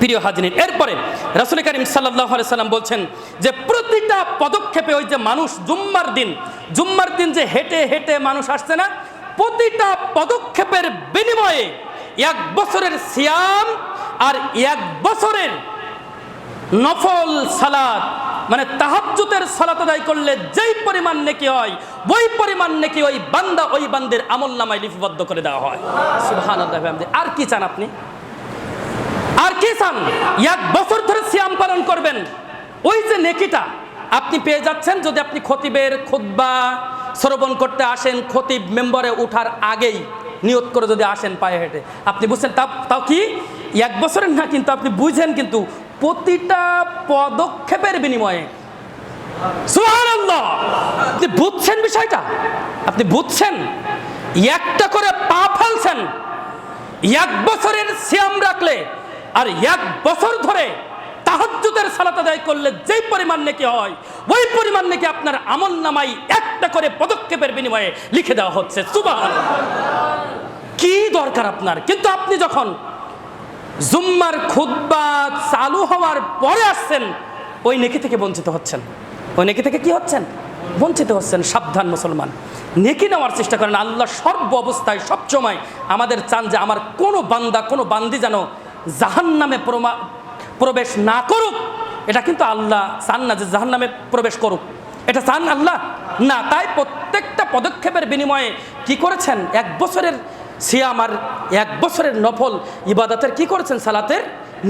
প্রিয় হাজিনিন এরপরে রাসুল করিম সাল্লাহ সাল্লাম বলছেন যে প্রতিটা পদক্ষেপে ওই যে মানুষ জুম্মার দিন জুম্মার দিন যে হেঁটে হেঁটে মানুষ আসছে না, প্রতিটা পদক্ষেপের বিনিময়ে এক বছরের সিয়াম আর এক বছরের নফল সালাদ মানে তাহাজ্জুদের সালাত আদায় করলে যেই পরিমাণ নেকি হয়, ওই পরিমাণ নেকি ওই বান্দা ওই বান্দের আমল নামায় লিপিবদ্ধ করে দেওয়া হয়। আর কি চান আপনি? আর কি চান এক বছর ধরে সিয়াম পালন করবেন। ওই যে নেকিটা, আপনি পেয়ে যাচ্ছেন যদি আপনি খতিবের খুতবা শ্রবণ করতে আসেন, খতিব মেম্বারে ওঠার আগেই নিয়ত করে যদি আসেন পায়ে হেঁটে। আপনি বুঝছেন? তা তাও কি? এক বছরের না, কিন্তু আপনি বুঝেন কিন্তু প্রতিটা পদক্ষেপের বিনিময়ে। আপনি বুঝছেন বিষয়টা? আপনি বুঝছেন? একটা করে পা ফেলছেন। এক বছরের শ্যাম রাখলে আর এক বছর ধরে তাহাজ্জুদের সালাত আদায় করলে যেই পরিমাণ নাকি হয়, ওই পরিমাণ নাকি আপনার আমল নামাই একটা করে পদক্ষেপের বিনিময়ে লিখে দেওয়া হচ্ছে। সুবহানাল্লাহ। কি দরকার আপনার? কিন্তু আপনি যখন জুম্মার খুদ্া চালু হওয়ার পরে আসছেন, ওই নেকি থেকে বঞ্চিত হচ্ছেন। ওই নেকি থেকে কি হচ্ছেন? বঞ্চিত হচ্ছেন, সাবধান মুসলমান। নেকি নেওয়ার চেষ্টা করেন, আল্লাহ সর্ব অবস্থায় সবসময় আমাদের চান যে আমার কোনো বান্দা, কোনো বান্দি যেন জাহান নামে প্রবেশ না করুক, এটা কিন্তু আল্লাহ চান না যে জাহান নামে প্রবেশ করুক। এটা চান আল্লাহ? না, তাই প্রত্যেকটা পদক্ষেপের বিনিময়ে কি করেছেন? এক বছরের সিয়াম আর এক বছরের নফল ইবাদতের কি করেছেন? সালাতের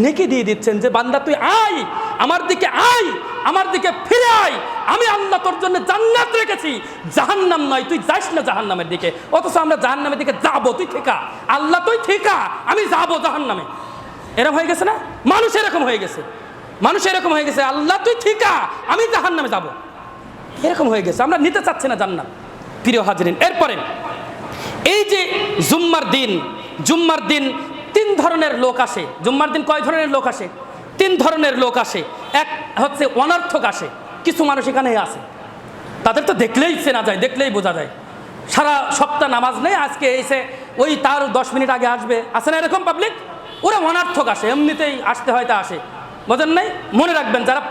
নেকি দিয়ে দিচ্ছেন যে, বান্দা, তুই আয়, আমার দিকে আয়, আমার দিকে ফিরে আয়, আমি আল্লাহ তোর জন্য জান্নাত রেখেছি। জাহান্নাম নয়, তুই যাস না জাহান্নামের দিকে। অথচ আমরা জাহান্নামের দিকে যাব, তুই ঠিকা? আল্লাহ তুই ঠিকা? আমি যাব জাহান্নামে। এরকম হয়ে গেছে না? মানুষ এরকম হয়ে গেছে। মানুষ এরকম হয়ে গেছে, আল্লাহ তুই ঠিকা, আমি জাহান্নামে যাব। এরকম হয়ে গেছে, আমরা নিতে চাচ্ছি না জান্নাত। প্রিয় হাজরিন, এরপরে এই যে জুম্মার দিন জুম্মার দিন তিন ধরনের লোক আসে। জুম্মার দিন কয় ধরনের লোক আসে? তিন ধরনের লোক আসে। এক হচ্ছে অনার্থক আসে, কিছু মানুষ এখানে আসে তাদের তো দেখলেই চেনা যায়, দেখলেই বোঝা যায়। সারা সপ্তাহ নামাজ নেই, আজকে এসে ওই তার দশ মিনিট আগে আসবে। আসে না এরকম পাবলিক ওরা অনার্থক আসে, এমনিতেই আসতে হয়তো আসে। বোঝেন নাই? মনে রাখবেন, যারা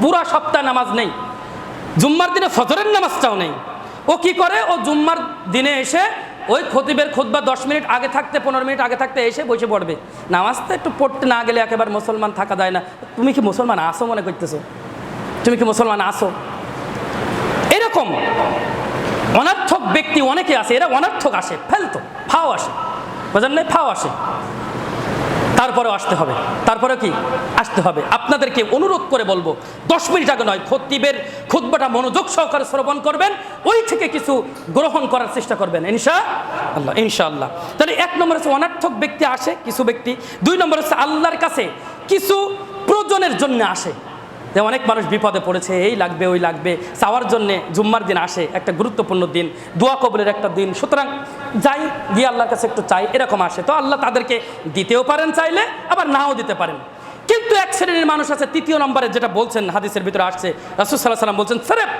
পুরা সপ্তাহ নামাজ নেই, জুম্মার দিনে ফজরের নামাজটাও নেই। ও কি করে? ও জুম্মার দিনে এসে ওই খতিবের খুতবা দশ মিনিট আগে থাকতে, পনেরো মিনিট আগে থাকতে এসে বসে পড়বে। নামাজ তো একটু পড়তে না গেলে একেবারে মুসলমান থাকা যায় না। তুমি কি মুসলমান আসো মনে করতেছো? তুমি কি মুসলমান আসো? এরকম অনার্থক ব্যক্তি অনেকে আসে এরা অনার্থক আসে, ফেলতো, ফাও আসে। বোঝেন নাই? ফাও আসে। তারপরেও আসতে হবে। তারপরে কি? আসতে হবে। আপনাদেরকে অনুরোধ করে বলব, দশ মিনিট আগে নয়, খতিবের খুদ্বাটা মনোযোগ সহকারে শ্রবণ করবেন, ওই থেকে কিছু গ্রহণ করার চেষ্টা করবেন। ইনশা আল্লাহ ইনশাআল্লাহ তাহলে এক নম্বর হচ্ছে অনার্থক ব্যক্তি আসে, কিছু ব্যক্তি। দুই নম্বর হচ্ছে আল্লাহর কাছে কিছু প্রয়োজনের জন্য আসে। যে অনেক মানুষ বিপদে পড়েছে, এই লাগবে, ওই লাগবে। চাওয়ার জন্যে জুম্মার দিন আসে, একটা গুরুত্বপূর্ণ দিন। দোয়া কবলের একটা দিন। সুতরাং যাই, গিয়ে আল্লাহর কাছে একটু চাই, এরকম আসে। তো আল্লাহ তাদেরকে দিতেও পারেন চাইলে, আবার নাও দিতে পারেন। কিন্তু এক শ্রেণির মানুষ আছে, তৃতীয় নম্বরে যেটা বলছেন, হাদিসের ভিতরে আসছে, রাসুল সাল্লাহ সাল্লাম বলছেন স্রেফ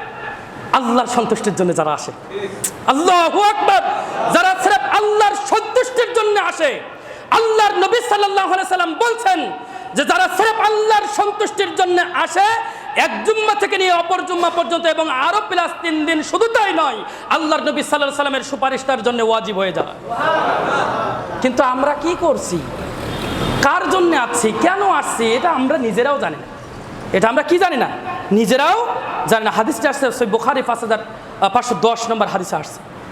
আল্লাহর সন্তুষ্টির জন্য যারা আসে। আল্লাহ আকবর! যারা স্রেফ আল্লাহর সন্তুষ্টির জন্য আসে। আল্লাহর নবী সাল্লাহ সাল্লাম বলছেন যে যারা স্রেফ আল্লাহর সন্তুষ্টির জন্য আসে, এক জুম্মা থেকে নিয়ে অপর জুম্মা পর্যন্ত এবং আরও প্লাস তিন দিন শুধু তাই নয়, আল্লাহর নবী সাল্লাহ সাল্লামের সুপারিশ তার জন্য ওয়াজিব হয়ে যায়। কিন্তু আমরা কি করছি? কার জন্য আসছি কেন আসছি? এটা আমরা নিজেরাও জানি না। এটা আমরা কি জানি না? নিজেরাও জানি না। হাদিসটা আসছে বোখারি পাঁচ হাজার পাঁচশো দশ নম্বর হাদিসে আসছে।